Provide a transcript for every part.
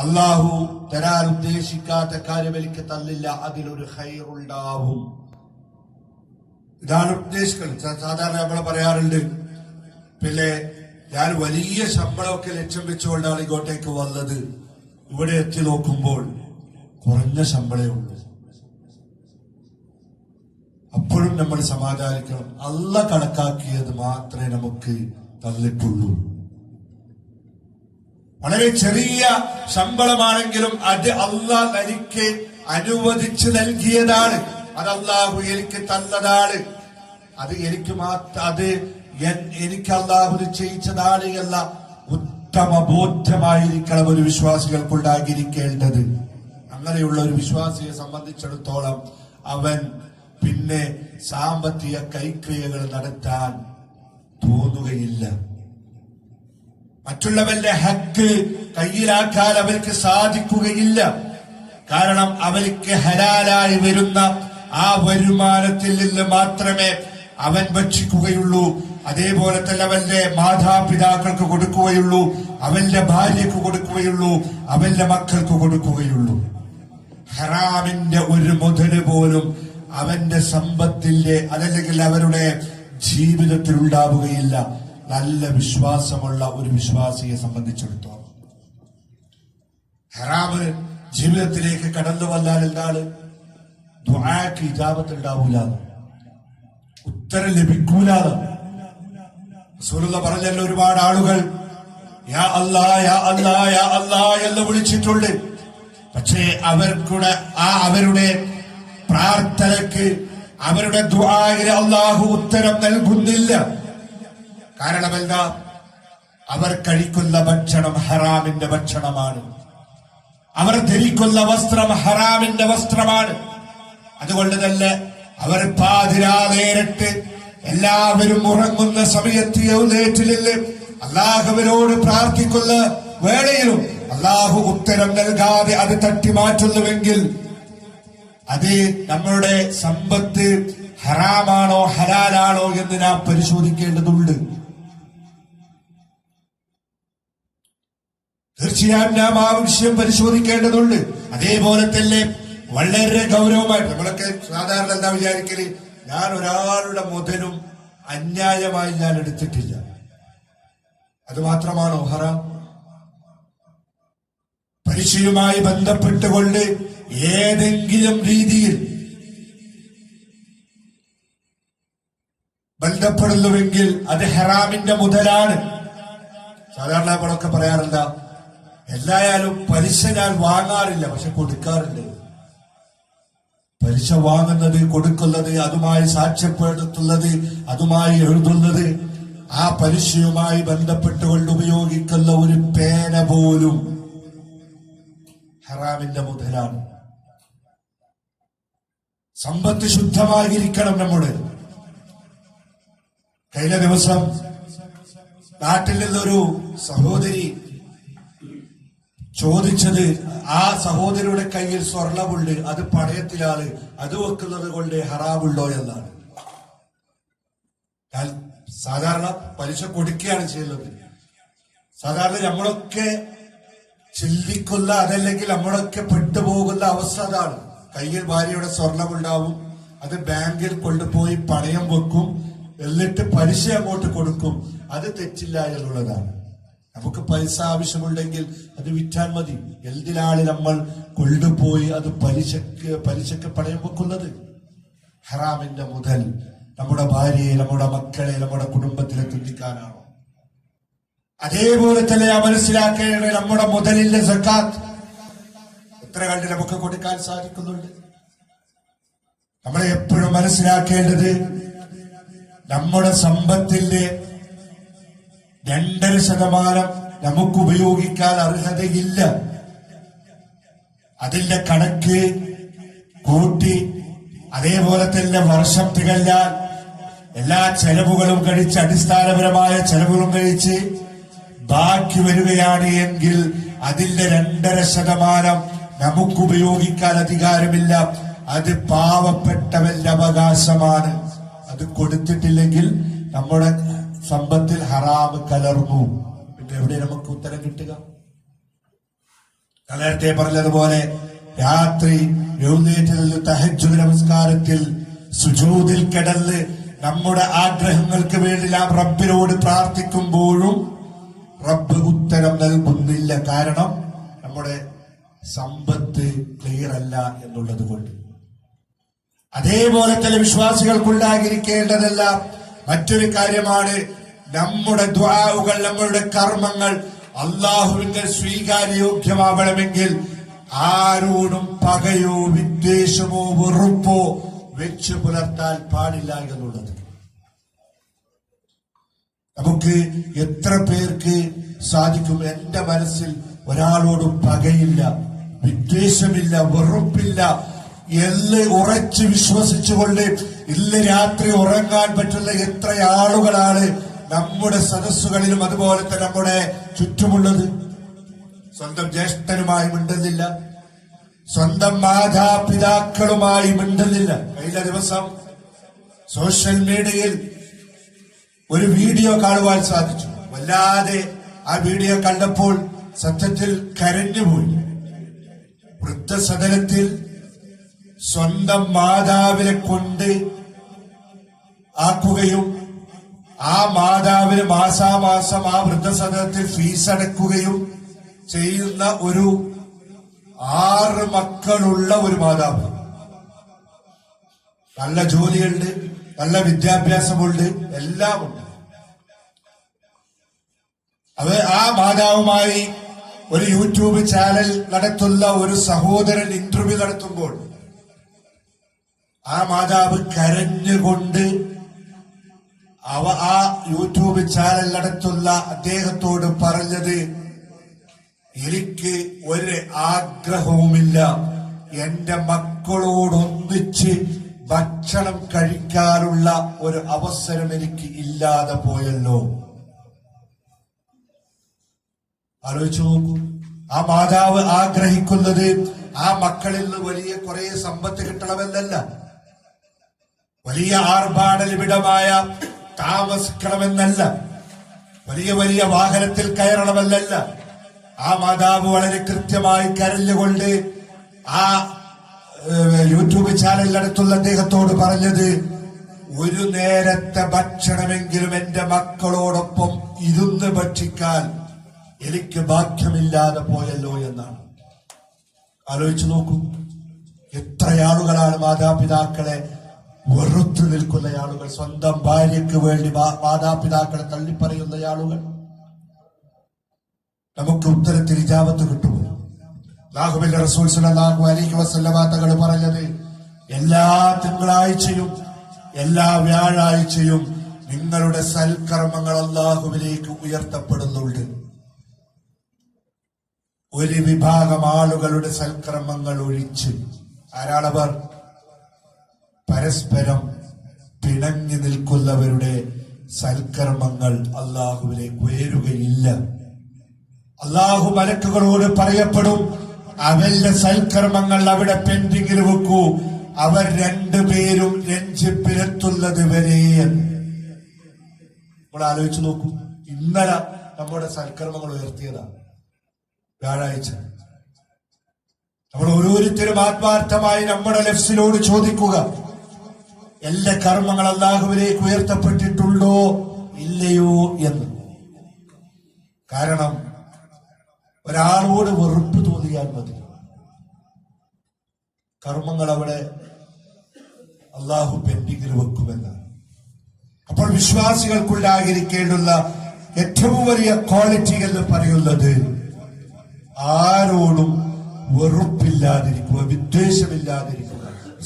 അള്ളാഹു തരാൻ ഉദ്ദേശിക്കാത്ത കാര്യം എനിക്ക് തള്ളില്ല അതിലൊരു ഹൈറുണ്ടാവും ഇതാണ് ഉദ്ദേശിക്കുന്നത് സാധാരണ നമ്മൾ പറയാറുണ്ട് പിന്നെ ഞാൻ വലിയ ശമ്പളമൊക്കെ ലക്ഷ്യം വെച്ചുകൊണ്ടാണ് ഇങ്ങോട്ടേക്ക് വന്നത്. ഇവിടെ എത്തി നോക്കുമ്പോൾ കുറഞ്ഞ ശമ്പളേ ഉള്ളൂ. അപ്പോഴും നമ്മൾ സമാധാനിക്കണം. അല്ല കണക്കാക്കിയത് മാത്രമേ നമുക്ക് തന്നിട്ടുള്ളൂ. വളരെ ചെറിയ ശമ്പളമാണെങ്കിലും അത് അള്ളാഹ് എനിക്ക് അനുവദിച്ചു നൽകിയതാണ്. അത് അള്ളാഹു എനിക്ക് തന്നതാണ്. അത് എനിക്ക് മാത്രം അത് എനിക്ക് അള്ളാഹു നിശ്ചയിച്ചതാണ് എന്ന ഉത്തമ ബോധ്യമായിരിക്കണം ഒരു വിശ്വാസികൾക്ക് ഉണ്ടാകിരിക്കേണ്ടത് അങ്ങനെയുള്ള ഒരു വിശ്വാസിയെ സംബന്ധിച്ചിടത്തോളം അവൻ പിന്നെ സാമ്പത്തിക കൈക്രിയകൾ നടത്താൻ തോന്നുകയില്ല. മറ്റുള്ളവന്റെ ഹക്ക് കയ്യിലാക്കാൻ അവർക്ക് സാധിക്കുകയില്ല. കാരണം അവർക്ക് ഹരാലായി വരുന്ന ആ വരുമാനത്തിൽ നിന്ന് മാത്രമേ അവൻ ഭക്ഷിക്കുകയുള്ളൂ. അതേപോലെ തന്നെ അവന്റെ മാതാപിതാക്കൾക്ക് കൊടുക്കുകയുള്ളൂ. അവന്റെ ഭാര്യക്ക് കൊടുക്കുകയുള്ളൂ. അവന്റെ മക്കൾക്ക് കൊടുക്കുകയുള്ളൂ. ഹറാമിന്റെ ഒരു മുതൽ പോലും അവന്റെ സമ്പത്തിന്റെ അതല്ലെങ്കിൽ അവരുടെ ജീവിതത്തിൽ ഉണ്ടാവുകയില്ല. നല്ല വിശ്വാസമുള്ള ഒരു വിശ്വാസിയെ സംബന്ധിച്ചിടത്തോളം. ഹറാമ് ജീവിതത്തിലേക്ക് കടന്നു വന്നാൽ എന്താണ്? ദ്വാക്ക് ഇജാപത്ത് ഉണ്ടാവൂല. ഉത്തരം ലഭിക്കൂല. റസൂലുള്ള പറഞ്ഞല്ലോ ഒരുപാട് ആളുകൾ യാ യാ യാ എന്ന് വിളിച്ചിട്ടുണ്ട്. പക്ഷേ അവർക്കൂടെ ആ അവരുടെ പ്രാർത്ഥനക്ക് അവരുടെ ദുആയിന് അള്ളാഹു ഉത്തരം നൽകുന്നില്ല. കാരണം എന്താ അവർ കഴിക്കുന്ന ഭക്ഷണം ഹറാമിന്റെ ഭക്ഷണമാണ്. അവർ ധരിക്കുന്ന വസ്ത്രം ഹറാമിന്റെ വസ്ത്രമാണ്. അതുകൊണ്ട് തന്നെ അവർ പാതിരാ നേരിട്ട് എല്ലാവരും ഉറങ്ങുന്ന സമയത്ത് എഴുന്നേറ്റിലില്ല അള്ളാഹുവിനോട് പ്രാർത്ഥിക്കുന്ന വേളയിലും അള്ളാഹു ഉത്തരം നൽകാതെ അത് തട്ടി മാറ്റുന്നുവെങ്കിൽ അത് നമ്മളുടെ സമ്പത്ത് ഹറാമാണോ ഹലാലാണോ എന്ന് നാം പരിശോധിക്കേണ്ടതുണ്ട്. തീർച്ചയായും നാം ആ വിഷയം പരിശോധിക്കേണ്ടതുണ്ട്. അതേപോലെ തന്നെ വളരെ ഗൗരവമായിട്ട് നമ്മളൊക്കെ സാധാരണ എന്താ വിചാരിക്കൽ? ഞാൻ ഒരാളുടെ മുതലും അന്യായമായി ഞാൻ എടുത്തിട്ടില്ല. അത് മാത്രമാണോ ഹറാം? പലിശയുമായി ബന്ധപ്പെട്ടുകൊണ്ട് ഏതെങ്കിലും രീതിയിൽ ബന്ധപ്പെടുന്നുവെങ്കിൽ അത് ഹെറാമിന്റെ മുതലാണ്. സാധാരണ നമ്മളൊക്കെ പറയാറില്ല എല്ലായാലും പലിശ ഞാൻ വാങ്ങാറില്ല പക്ഷെ കൊടുക്കാറുണ്ട് പലിശ വാങ്ങുന്നത് കൊടുക്കുന്നത് അതുമായി സാക്ഷ്യപ്പെടുത്തുന്നത് അതുമായി എഴുതുന്നത് ആ പലിശയുമായി ബന്ധപ്പെട്ടുകൊണ്ട് ഉപയോഗിക്കുന്ന ഒരു പേന പോലും ഹറാമിന്റെ മുതലാണ്. സമ്പത്ത് ശുദ്ധമായിരിക്കണം നമ്മുടെ കഴിഞ്ഞ ദിവസം നാട്ടിൽ നിന്നൊരു സഹോദരി ചോദിച്ചത് ആ സഹോദരിയുടെ കയ്യിൽ സ്വർണമുണ്ട് അത് പണയത്തിലാണ് അത് വെക്കുന്നത് കൊണ്ട് ഹറാമുണ്ടോ എന്നാണ്. സാധാരണ പലിശ കൊടുക്കുകയാണ് ചെയ്യുന്നത്. സാധാരണ നമ്മളൊക്കെ ചിന്തിക്കുന്ന അതല്ലെങ്കിൽ നമ്മളൊക്കെ പെട്ടുപോകുന്ന അവസ്ഥ അതാണ്. കയ്യിൽ ഭാര്യയുടെ സ്വർണമുണ്ടാവും അത് ബാങ്കിൽ കൊണ്ടുപോയി പണയം വെക്കും എന്നിട്ട് പലിശ അങ്ങോട്ട് കൊടുക്കും. അത് തെറ്റില്ല എന്നുള്ളതാണ്. നമുക്ക് പൈസ ആവശ്യമുണ്ടെങ്കിൽ അത് വിറ്റാൽ മതി. എന്തിനാണ് നമ്മൾ കൊണ്ടുപോയി അത് പലിശക്ക് പലിശക്ക് പണയം വെക്കുന്നത്? ഹറാമിന്റെ മുതൽ നമ്മുടെ ഭാര്യയെ നമ്മുടെ മക്കളെ നമ്മുടെ കുടുംബത്തിലെ തുന്നിക്കാനാണോ അതേപോലെ തന്നെ മനസ്സിലാക്കേണ്ടത് നമ്മുടെ മുതലിന്റെ സക്കാത്ത്. എത്ര കണ്ട് നമുക്ക് കൊടുക്കാൻ സാധിക്കുന്നുണ്ട്? നമ്മളെ എപ്പോഴും മനസ്സിലാക്കേണ്ടത് നമ്മുടെ സമ്പത്തിന്റെ രണ്ടര ശതമാനം നമുക്ക് ഉപയോഗിക്കാൻ അർഹതയില്ല. അതിന്റെ കണക്ക് കൂട്ടി അതേപോലെ തന്നെ വർഷം തികഞ്ഞാൽ എല്ലാ ചെലവുകളും കഴിച്ച് അടിസ്ഥാനപരമായ ചെലവുകളും കഴിച്ച് ബാക്കി വരികയാണ് എങ്കിൽ അതിന്റെ രണ്ടര ശതമാനം നമുക്ക് ഉപയോഗിക്കാൻ അധികാരമില്ല. അത് പാവപ്പെട്ടവന്റെ അവകാശമാണ്. അത് കൊടുത്തിട്ടില്ലെങ്കിൽ നമ്മുടെ സമ്പത്തിൽ ഹറാമ് കലർന്നു. പിന്നെ എവിടെ നമുക്ക് ഉത്തരം കിട്ടുക? നേരത്തെ പറഞ്ഞതുപോലെ രാത്രി തഹജു നമസ്കാരത്തിൽ സുജൂതിൽ കിടന്ന് നമ്മുടെ ആഗ്രഹങ്ങൾക്ക് വേണ്ടി നാം റബ്ബിനോട് പ്രാർത്ഥിക്കുമ്പോഴും റബ്ബ് ഉത്തരം നൽകുന്നില്ല. കാരണം നമ്മുടെ സമ്പത്ത് ക്ലിയർ അല്ല എന്നുള്ളത് കൊണ്ട്. അതേപോലെ തന്നെ വിശ്വാസികൾക്കുണ്ടായിരിക്കേണ്ടതല്ല മറ്റൊരു കാര്യമാണ് നമ്മുടെ ദ്വാവുകൾ നമ്മളുടെ കർമ്മങ്ങൾ അള്ളാഹുവിന്റെ സ്വീകാര്യോഗ്യമാവണമെങ്കിൽ ആരോടും പകയോ വിദ്വേഷമോ വെറുപ്പോ വെച്ചു പുലർത്താൻ പാടില്ല എന്നുള്ളത്. നമുക്ക് എത്ര പേർക്ക് സാധിക്കും എന്റെ മനസ്സിൽ ഒരാളോടും പകയില്ല വിദ്വേഷമില്ല വെറുപ്പില്ല എല്ല് ഉറച്ച് വിശ്വസിച്ചുകൊണ്ട് ഇന്ന് രാത്രി ഉറങ്ങാൻ പറ്റുന്ന എത്ര ആളുകളാണ് നമ്മുടെ സദസ്സുകളിലും അതുപോലെ തന്നെ നമ്മുടെ ചുറ്റുമുള്ളത്? സ്വന്തം ജ്യേഷ്ഠനുമായി മിണ്ടുന്നില്ല. സ്വന്തം മാതാപിതാക്കളുമായി മിണ്ടുന്നില്ല. കഴിഞ്ഞ ദിവസം സോഷ്യൽ മീഡിയയിൽ ഒരു വീഡിയോ കാണുവാൻ സാധിച്ചു. വല്ലാതെ ആ വീഡിയോ കണ്ടപ്പോൾ സത്യത്തിൽ കരഞ്ഞുപോയി. വൃദ്ധസദനത്തിൽ സ്വന്തം മാതാവിനെ കൊണ്ട് ആക്കുകയും ആ മാതാവിന് മാസാമാസം ആ വൃദ്ധസദനത്തിൽ ഫീസ് അടക്കുകയും ചെയ്യുന്ന ഒരു ആറ് മക്കളുള്ള ഒരു മാതാവ്. നല്ല ജോലിയുണ്ട് നല്ല വിദ്യാഭ്യാസമുണ്ട് എല്ലാം ഉണ്ട്. അത് ആ മാതാവുമായി ഒരു യൂട്യൂബ് ചാനൽ നടത്തുന്ന ഒരു സഹോദരൻ ഇന്റർവ്യൂ നടത്തുമ്പോൾ ആ മാതാവ് കരഞ്ഞുകൊണ്ട് അവ ആ യൂട്യൂബ് ചാനൽ നടത്തുന്ന അദ്ദേഹത്തോട് പറഞ്ഞത് എനിക്ക് ഒരു ആഗ്രഹവുമില്ല. എന്റെ മക്കളോടൊന്നിച്ച് ഭക്ഷണം കഴിക്കാനുള്ള ഒരു അവസരം എനിക്ക് ഇല്ലാതെ പോയല്ലോ. ആലോചിച്ചു നോക്കൂ. ആ മാതാവ് ആഗ്രഹിക്കുന്നത് ആ മക്കളിൽ നിന്ന് വലിയ കുറെ സമ്പത്ത് കിട്ടണമെന്നല്ല. വലിയ ആർഭാടലിപിടമായ താമസിക്കണമെന്നല്ല വലിയ വലിയ വാഹനത്തിൽ കയറണമെന്നല്ല ആ മാതാവ് വളരെ കൃത്യമായി കരഞ്ഞുകൊണ്ട് ആ യൂട്യൂബ് ചാനലിനടുത്തുള്ള അദ്ദേഹത്തോട് പറഞ്ഞത് ഒരു നേരത്തെ ഭക്ഷണമെങ്കിലും എന്റെ മക്കളോടൊപ്പം ഇരുന്ന് ഭക്ഷിക്കാൻ എനിക്ക് ഭാഗ്യമില്ലാതെ പോയല്ലോ എന്നാണ്. ആലോചിച്ചു നോക്കൂ എത്ര ആളുകളാണ് മാതാപിതാക്കളെ വെറുത്തു നിൽക്കുന്ന ആളുകൾ സ്വന്തം ഭാര്യയ്ക്ക് വേണ്ടി മാതാപിതാക്കളെ തള്ളിപ്പറയുന്ന ആളുകൾ നമുക്ക് ഉത്തരത്തിൽ ഇജാപത്ത് കിട്ടുമോ? ലാഹുബിന്റെ റസൂൽ സല്ലല്ലാഹു അലൈഹി വസല്ലമ തങ്ങൾ പറഞ്ഞത് എല്ലാ തിങ്കളാഴ്ചയും എല്ലാ വ്യാഴാഴ്ചയും നിങ്ങളുടെ സൽക്കർമ്മങ്ങൾ അള്ളാഹുവിലേക്ക് ഉയർത്തപ്പെടുന്നുണ്ട്. ഒരു വിഭാഗം ആളുകളുടെ സൽക്കർമ്മങ്ങൾ ഒഴിച്ച്. ആരാണവർ? പരസ്പരം പിണങ്ങി നിൽക്കുന്നവരുടെ സൽക്കർമ്മങ്ങൾ അള്ളാഹുവിലേക്ക് ഉയരുകയില്ല. അള്ളാഹു മലക്കുകളോട് പറയപ്പെടും അവരുടെ സൽക്കർമ്മങ്ങൾ അവിടെ പെൻഡിങ്ങിൽ വെക്കൂ. അവർ രണ്ടുപേരും രഞ്ജിപ്പിലെത്തുന്നത് വരെ. നമ്മൾ ആലോചിച്ചു നോക്കൂ ഇന്നലെ നമ്മുടെ സൽക്കർമ്മങ്ങൾ ഉയർത്തിയതാണ് വ്യാഴാഴ്ച. നമ്മൾ ഓരോരുത്തരും ആത്മാർത്ഥമായി നമ്മുടെ ലെഫ്സിനോട് ചോദിക്കുക എല്ലാ കർമ്മങ്ങൾ അള്ളാഹുവിലേക്ക് ഉയർത്തപ്പെട്ടിട്ടുണ്ടോ? ഇല്ലയോ എന്ന്. കാരണം ഒരാളോട് വെറുപ്പ് തോന്നിയാൽ മതി. കർമ്മങ്ങൾ അവിടെ അള്ളാഹു പെൻഡിങ്ങിൽ വെക്കുമെന്നാണ്. അപ്പോൾ വിശ്വാസികൾക്കുണ്ടാകിരിക്കേണ്ടുള്ള ഏറ്റവും വലിയ ക്വാളിറ്റി എന്ന് പറയുന്നത് ആരോടും വെറുപ്പില്ലാതിരിക്കുക വിദ്വേഷമില്ലാതിരിക്കുക.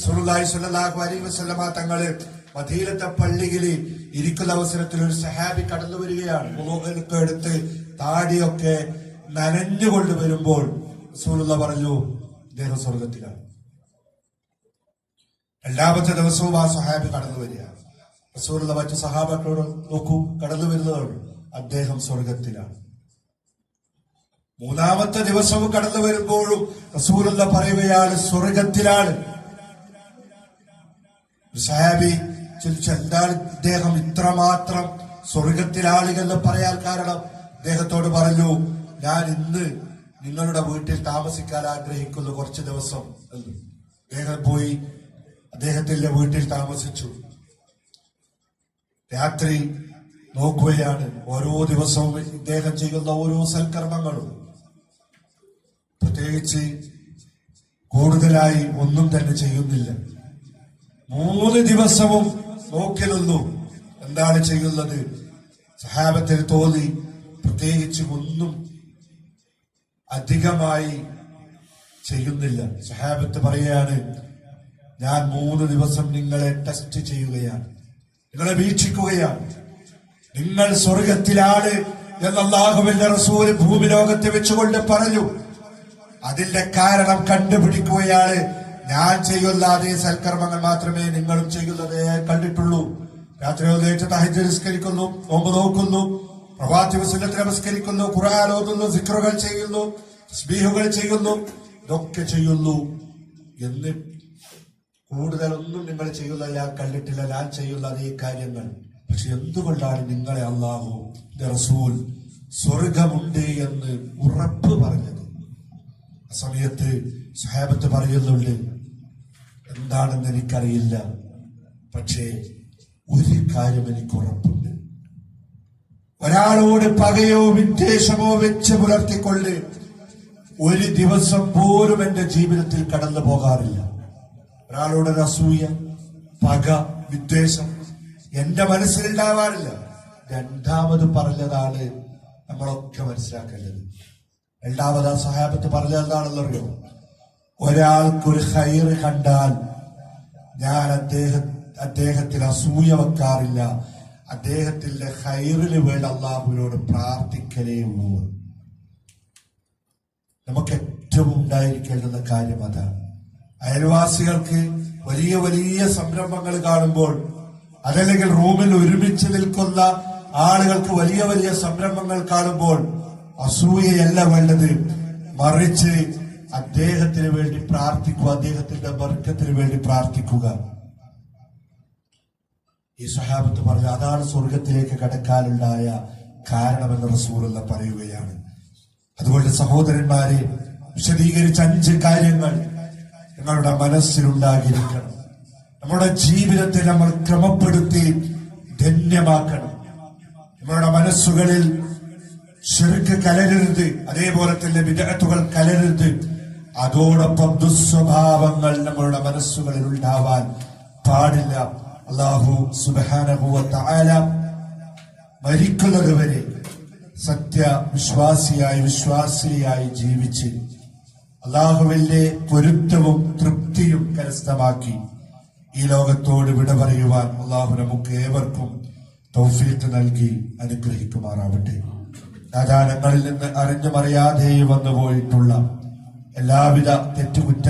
സുറുല്ലായി സുല്ലാഹു അലൈഹി വസല്ലമ തങ്ങൾ മദീനത്തെ പള്ളിയിൽ ഇരിക്കുന്ന അവസരത്തിൽ ഒരു സഹാബി കടന്നു വരികയാണ്. മുഖമൊക്കെ എടുത്ത് താടിയൊക്കെ നനഞ്ഞു കൊണ്ടുവരുമ്പോൾ റസൂലുള്ള പറഞ്ഞു ഇദ്ദേഹം സ്വർഗത്തിലാണ്. രണ്ടാമത്തെ ദിവസവും ആ സഹാബി കടന്നു വരികയാണ്. റസൂലുള്ള മറ്റു സഹാബക്കളോട് നോക്കൂ കടന്നു വരുന്നതാണ് അദ്ദേഹം സ്വർഗത്തിലാണ്. മൂന്നാമത്തെ ദിവസവും കടന്നു വരുമ്പോഴും റസൂലുള്ള പറയുകയാണ് സ്വർഗത്തിലാണ്. സഹാബി ചോദിച്ചു എന്താണ് ഇദ്ദേഹം ഇത്രമാത്രം സ്വർഗത്തിലാളികൾ എന്ന് പറയാൻ കാരണം? അദ്ദേഹത്തോട് പറഞ്ഞു ഞാൻ ഇന്ന് നിങ്ങളുടെ വീട്ടിൽ താമസിക്കാൻ ആഗ്രഹിക്കുന്നു കുറച്ച് ദിവസം. എന്ന്. അദ്ദേഹം പോയി അദ്ദേഹത്തിന്റെ വീട്ടിൽ താമസിച്ചു. രാത്രി നോക്കുകയാണ്. ഓരോ ദിവസവും ഇദ്ദേഹം ചെയ്യുന്ന ഓരോ സൽക്കർമ്മങ്ങളും. പ്രത്യേകിച്ച് കൂടുതലായി ഒന്നും തന്നെ ചെയ്യുന്നില്ല. മൂന്ന് ദിവസവും നോക്കി നിന്നു. എന്താണ് ചെയ്യുന്നത്? സഹാബത്തിന് തോന്നി പ്രത്യേകിച്ച് ഒന്നും അധികമായി ചെയ്യുന്നില്ല. സഹാബത്ത് പറയാണ് ഞാൻ മൂന്ന് ദിവസം നിങ്ങളെ ടെസ്റ്റ് ചെയ്യുകയാണ്. നിങ്ങളെ വീക്ഷിക്കുകയാണ്. നിങ്ങൾ സ്വർഗത്തിലാണ് എന്ന് അള്ളാഹുവിന്റെ റസൂൽ ഭൂമി ലോകത്തെ വെച്ചുകൊണ്ട് പറഞ്ഞു. അതിന്റെ കാരണം കണ്ടുപിടിക്കുകയാണ് ഞാൻ ചെയ്യുന്ന അതേ സൽക്കർമ്മങ്ങൾ മാത്രമേ നിങ്ങളും ചെയ്യുന്നത് കണ്ടിട്ടുള്ളൂ. രാത്രി എഴുന്നേറ്റ് തഹജരിസ്കരിക്കുന്നു നോമ്പ് നോക്കുന്നു പ്രവാത്തി വസുല്ലത്തിൽ നമസ്കരിക്കുന്നു ഖുർആൻ ഓതുന്നു ചെയ്യുന്നു സ്ബീഹുകൾ ചെയ്യുന്നു ഇതൊക്കെ ചെയ്യുന്നു. എന്നിട്ട് കൂടുതലൊന്നും നിങ്ങൾ ചെയ്യുന്ന കണ്ടിട്ടില്ല ഞാൻ ചെയ്യുന്ന അതേ കാര്യങ്ങൾ. പക്ഷെ എന്തുകൊണ്ടാണ് നിങ്ങളെ അള്ളാഹു റസൂൽ സ്വർഗമുണ്ട് എന്ന് ഉറപ്പ് പറഞ്ഞത്? സമയത്ത് സഹാബത്ത് പറയുന്നുണ്ട് എന്താണെന്ന് എനിക്കറിയില്ല പക്ഷേ ഒരു കാര്യം എനിക്ക് ഉറപ്പുണ്ട്. ഒരാളോട് പകയോ വിദ്വേഷമോ വെച്ച് പുലർത്തിക്കൊണ്ട് ഒരു ദിവസം പോലും എന്റെ ജീവിതത്തിൽ കടന്നു പോകാറില്ല. ഒരാളോട് ഒരു അസൂയ പക വിദ്വേഷം എന്റെ മനസ്സിലുണ്ടാവാറില്ല. രണ്ടാമത് പറഞ്ഞതാണ് നമ്മളൊക്കെ മനസ്സിലാക്കേണ്ടത്. രണ്ടാമത് ആ സഹാബത്ത് പറഞ്ഞത് എന്താണെന്നറിയോ ഒരാൾക്കൊരു ഹൈറ് കണ്ടാൽ ഞാൻ അദ്ദേഹ അദ്ദേഹത്തിൽ അസൂയ വെക്കാറില്ല. അദ്ദേഹത്തിന്റെ ഹൈറിന് വേണ്ട അള്ളാഹുവിനോട് പ്രാർത്ഥിക്കലേ ഉള്ളൂ. നമുക്ക് ഏറ്റവും ഉണ്ടായിരിക്കേണ്ടുന്ന കാര്യം അതാണ്. അയൽവാസികൾക്ക് വലിയ വലിയ സംരംഭങ്ങൾ കാണുമ്പോൾ അതല്ലെങ്കിൽ റൂമിൽ ഒരുമിച്ച് നിൽക്കുന്ന ആളുകൾക്ക് വലിയ വലിയ സംരംഭങ്ങൾ കാണുമ്പോൾ അസൂയയല്ല വേണ്ടത്. മറിച്ച് അദ്ദേഹത്തിന് വേണ്ടി പ്രാർത്ഥിക്കുക അദ്ദേഹത്തിന്റെ വർഗത്തിന് വേണ്ടി പ്രാർത്ഥിക്കുക. ഈ സഹാബത്ത് പറഞ്ഞു അതാണ് സ്വർഗത്തിലേക്ക് കടക്കാനുണ്ടായ കാരണമെന്ന് റസൂലുള്ള പറയുകയാണ്. അതുകൊണ്ട് സഹോദരന്മാരെ വിശദീകരിച്ച അഞ്ച് കാര്യങ്ങൾ നിങ്ങളുടെ മനസ്സിലുണ്ടാകിയിരിക്കണം നമ്മുടെ ജീവിതത്തെ നമ്മൾ ക്രമപ്പെടുത്തി ധന്യമാക്കണം. നമ്മുടെ മനസ്സുകളിൽ ശിർക്ക് കലരരുത് അതേപോലെ തന്നെ വിദഗ്ധകൾ കലരരുത് അതോടൊപ്പം ദുസ്വഭാവങ്ങൾ നമ്മളുടെ മനസ്സുകളിൽ ഉണ്ടാവാൻ പാടില്ല. അള്ളാഹു സുബാനുഭവത്തായ താല മരിക്കുന്നത് വരെ സത്യവിശ്വാസിയായി വിശ്വാസിയായി ജീവിച്ച് അള്ളാഹുവിന്റെ പൊരുത്തവും തൃപ്തിയും കരസ്ഥമാക്കി ഈ ലോകത്തോട് വിട പറയുവാൻ അള്ളാഹു നമുക്ക് ഏവർക്കും തൗഫീത്ത് നൽകി അനുഗ്രഹിക്കുമാറാവട്ടെ. രാജാനങ്ങളിൽ നിന്ന് അറിഞ്ഞുമറിയാതെ വന്നുപോയിട്ടുള്ള എല്ലാവിധ തെറ്റുകുറ്റ